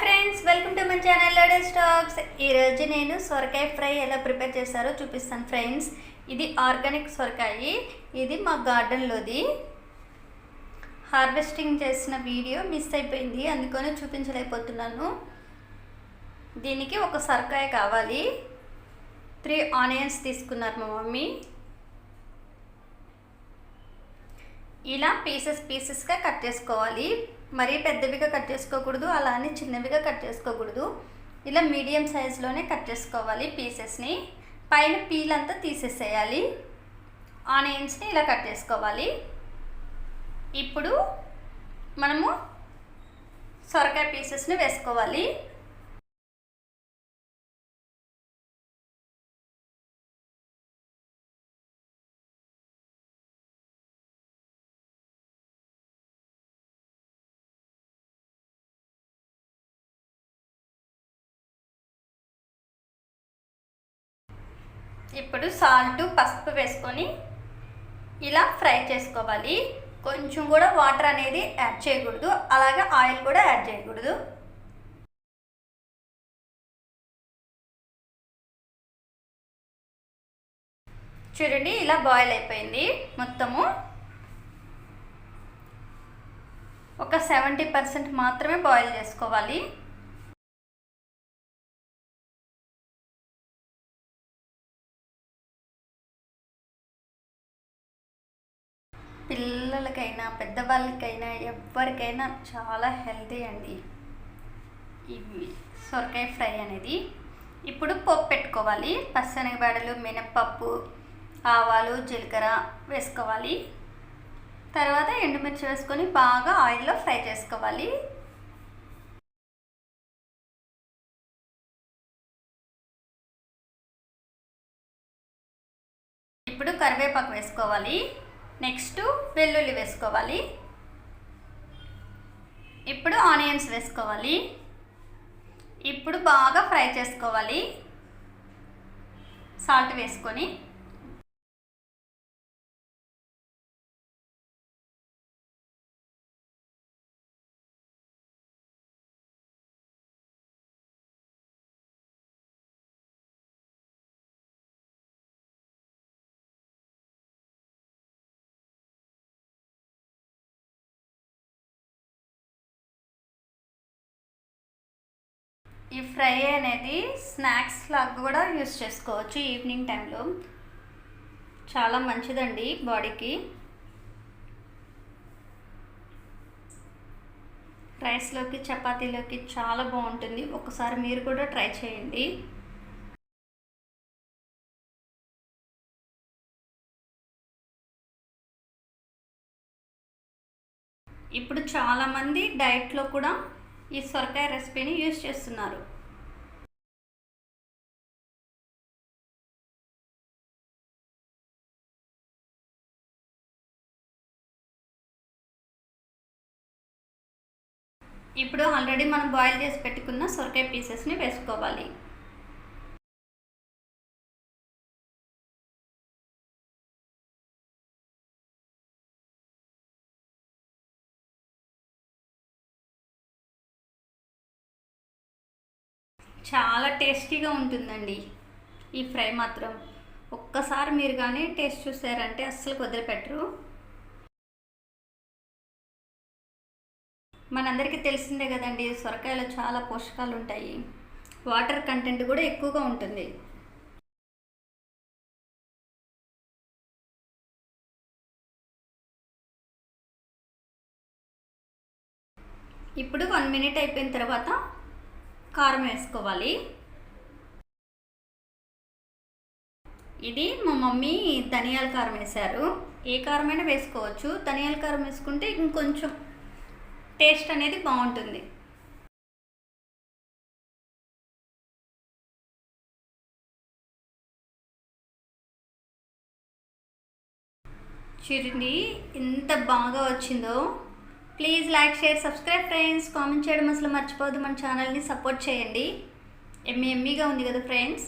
Friends welcome to my channel లోడే stocks ఈరోజు నేను సొరకాయ ఫ్రై ఎలా ప్రిపేర్ చేస్తారో చూపిస్తాను ఫ్రెండ్స్ ఇది ఆర్గానిక్ సొరకాయ. ఇది మా గార్డెన్లోది హార్వెస్టింగ్ చేసిన వీడియో మిస్ అయిపోయింది అందుకని చూపించలేకపోతున్నాను. దీనికి ఒక సొరకాయ కావాలి. త్రీ ఆనియన్స్ తీసుకున్నారు మా మమ్మీ. ఇలా పీసెస్ పీసెస్గా కట్ చేసుకోవాలి. మరీ పెద్దవిగా కట్ చేసుకోకూడదు అలానే చిన్నవిగా కట్ చేసుకోకూడదు. ఇలా మీడియం సైజులోనే కట్ చేసుకోవాలి పీసెస్ని. పైన పీల్ అంతా తీసేసేయాలి. ఆనియన్స్ని ఇలా కట్ చేసుకోవాలి. ఇప్పుడు మనము సొరకాయ పీసెస్ని వేసుకోవాలి. ఇప్పుడు సాల్ట్ పసుపు వేసుకొని ఇలా ఫ్రై చేసుకోవాలి. కొంచెం కూడా వాటర్ అనేది యాడ్ చేయకూడదు. అలాగే ఆయిల్ కూడా యాడ్ చేయకూడదు. చూడండి ఇలా బాయిల్ అయిపోయింది. మొత్తము ఒక సెవెంటీ పర్సెంట్ మాత్రమే బాయిల్ చేసుకోవాలి. పిల్లలకైనా పెద్దవాళ్ళకైనా ఎవరికైనా చాలా హెల్తీ అండి. ఇవి సొరకాయ ఫ్రై అనేది. ఇప్పుడు పప్పు పెట్టుకోవాలి. పచ్చనగబాడలు మినప్పప్పు ఆవాలు జీలకర్ర వేసుకోవాలి. తర్వాత ఎండుమిర్చి వేసుకొని బాగా ఆయిల్లో ఫ్రై చేసుకోవాలి. ఇప్పుడు కరివేపాకు వేసుకోవాలి. నెక్స్ట్ వెల్లుల్లి వేసుకోవాలి. ఇప్పుడు ఆనియన్స్ వేసుకోవాలి. ఇప్పుడు బాగా ఫ్రై చేసుకోవాలి. సాల్ట్ వేసుకొని ఈ ఫ్రై అనేది స్నాక్స్ లాగా కూడా యూస్ చేసుకోవచ్చు ఈవినింగ్ టైంలో. చాలా మంచిదండి బాడీకి. రైస్లోకి చపాతీలోకి చాలా బాగుంటుంది. ఒకసారి మీరు కూడా ట్రై చేయండి. ఇప్పుడు చాలామంది డైట్లో కూడా ఈ సొరకాయ రెసిపీని యూజ్ చేస్తున్నారు. ఇప్పుడు ఆల్రెడీ మనం బాయిల్ చేసి పెట్టుకున్న సొరకాయ పీసెస్ని వేసుకోవాలి. చాలా టేస్టీగా ఉంటుందండి. ఈ ఫ్రై మాత్రం. ఒక్కసారి మీరు కానీ టేస్ట్ చూసారంటే అస్సలు వదిలిపెట్టరు. మనందరికీ తెలిసిందే కదండి సొరకాయలో చాలా పోషకాలు ఉంటాయి వాటర్ కంటెంట్ కూడా ఎక్కువగా ఉంటుంది. ఇప్పుడు వన్ మినిట్ అయిపోయిన తర్వాత కారం వేసుకోవాలి. ఇది మా మమ్మీ ధనియాల కారం వేశారు. ఏ కారమైనా వేసుకోవచ్చు. ధనియాల కారం వేసుకుంటే ఇంకొంచెం టేస్ట్ అనేది బాగుంటుంది. చూడండి ఎంత బాగా వచ్చిందో please like share subscribe friends comment చేయడం అసలు మర్చిపోవద్దు. మన ఛానల్ని సపోర్ట్ చేయండి. ఎమ్మె ఎమ్మిగా ఉంది కదా ఫ్రెండ్స్